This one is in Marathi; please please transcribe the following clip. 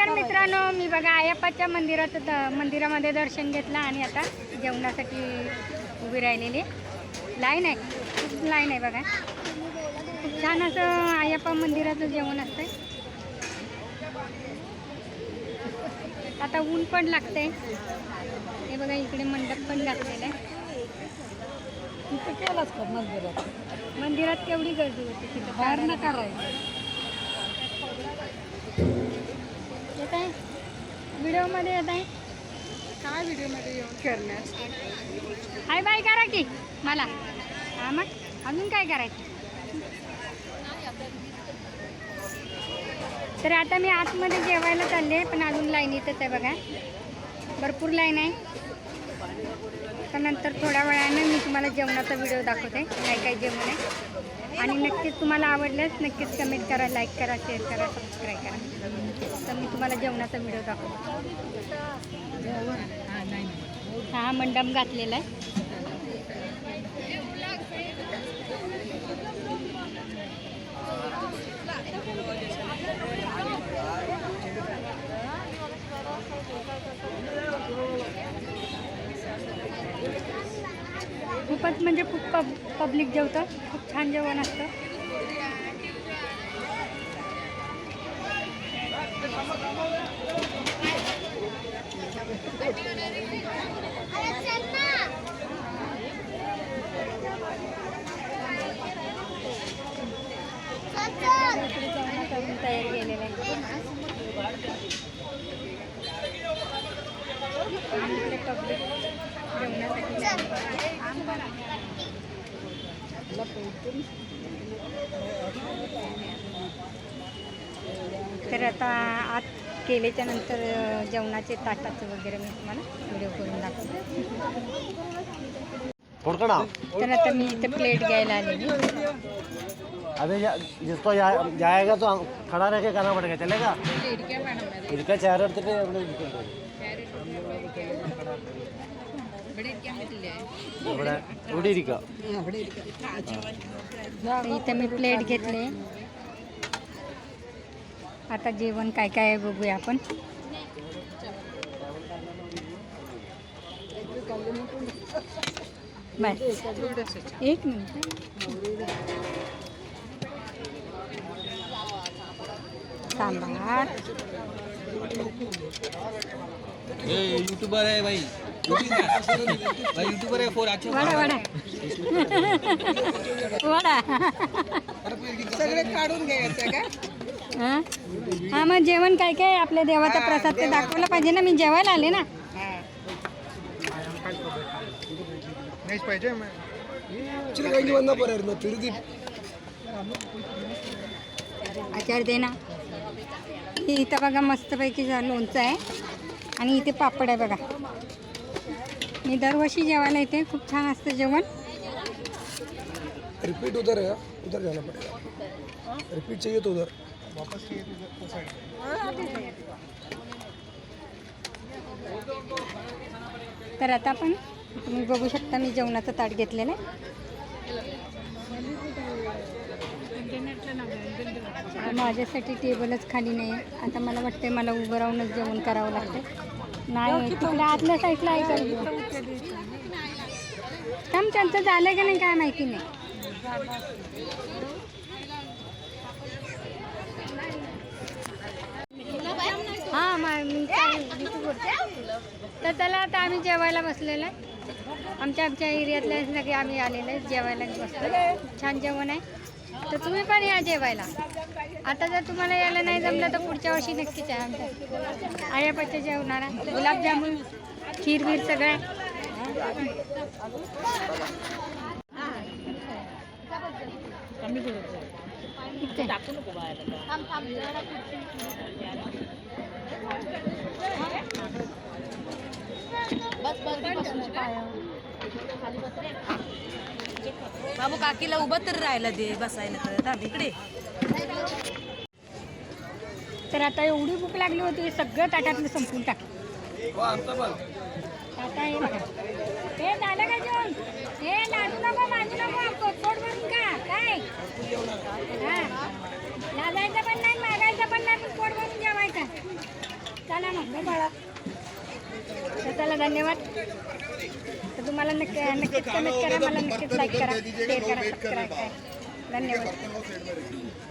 नमस्कार मित्रांनो मी बघा आयप्पाच्या मंदिरात द- मंदिरामध्ये दर्शन घेतलं आणि आता जेवणासाठी उभी राहिलेली. लाईन आहे. खूप लाईन आहे बघा. खूप छान असं आयप्पा मंदिराचं जेवण असतंय. आता ऊन पण लागतंय. हे बघा इकडे मंडप पण घातलेला आहे. तिथं केलाच का मंदिरात? मंदिरात केवढी गर्दी होती तिथं? बाहेर चालायला. येत आहे? व्हिडिओमध्ये येत आहे? काय व्हिडिओमध्ये येऊन करण्यास हाय बाय करा की मला. हा मग अजून काय करायचं? तर आता मी आतमध्ये जेवायला चालले पण अजून लाईन येतच आहे बघा. भरपूर लाईन आहे. तर नंतर थोड्या वेळानं मी तुम्हाला जेवणाचा व्हिडिओ दाखवते. काय काय जेवण आहे? आणि नक्कीच तुम्हाला आवडल्यास नक्कीच कमेंट करा लाईक करा शेअर करा सबस्क्राईब करा. तर मी तुम्हाला जेवणाचा व्हिडिओ दाखवते. हा मंडप घातलेला आहे. खूपच म्हणजे खूप पब पब्लिक जेवतं. खूप छान जेवण असतं. तयार जेवणाचा केलेला आहे. पब्लिक तर आता आत केल्याच्यानंतर जेवणाचे ताटाचं वगैरे मी तुम्हाला व्हिडिओ करून दाखवते. तर आता मी इथे प्लेट घ्यायला आलेली. जिसको या, जाएगा तो खड़ा रह के करना पड़ेगा चलेगा? इसका चेहरा इथं मी प्लेट घेतले. आता जेवण काय काय आहे बघूया आपण. बस एक मिनिट. सांबार. यूट्यूबर है भाई भाई यूट्यूबर है फोर अच्छा वडा वडा वडा सगळे काढून घ्यायचं का? हा? मग जेवण काय काय आहे? आपल्या देवाचा प्रसाद ते दाखवला पाहिजे ना. मी जेवायला आले ना. आचार दे ना. हे इथं बघा मस्तपैकी लोणचं आहे. आणि इथे पापड आहे बघा. मी दरवर्षी जेवायला येते. खूप छान असतं जेवण. रिपीट उधर है उधर जाना पड़ेगा. रिपीट चाहिए तो उधर. तर आता पण तुम्ही बघू शकता मी जेवणाचं ताट घेतलेलं आहे. माझ्यासाठी टेबलच खाली नाही. आहे आता मला वाटते मला उभं राहूनच जेवण करावं लागतं नाही तिकडे आतल्या साईडला आहे का? थांब त्यांचं झालं का नाही काय माहिती नाही. हां मी तर त्याला आता आम्ही जेवायला बसलेलो आहे. आमच्या आमच्या एरियातल्या सगळे आम्ही आलेलो आहे जेवायला बसलो छान जेवण आहे. तर तुम्ही पण या जेवायला. आता जर तुम्हाला यायला नाही जमलं तर पुढच्या वर्षी नक्कीच आहे आमच्या. आयापाच्या जेवणारा गुलाबजामुन खीर बीर सगळं बस इथे. बाबू काकीला उभं तर राहायला दे बसायला तर. थांब इकडे. तर आता एवढी भूक लागली होती सगळं ताटातलं संपून टाकलं. आता हे बघा. हे झालं का जेवण हे लाजू नको माजू नको पोट भरून का? काय? हा. लाजायचं पण नाही मागायचं पण नाही पण पोट भरून जेवायचं. तर चला धन्यवाद. तर तुम्हाला नक्की नक्कीच कमेंट करा मला नक्कीच लाईक करा. शेअर करा सबस्क्राईब करा. धन्यवाद.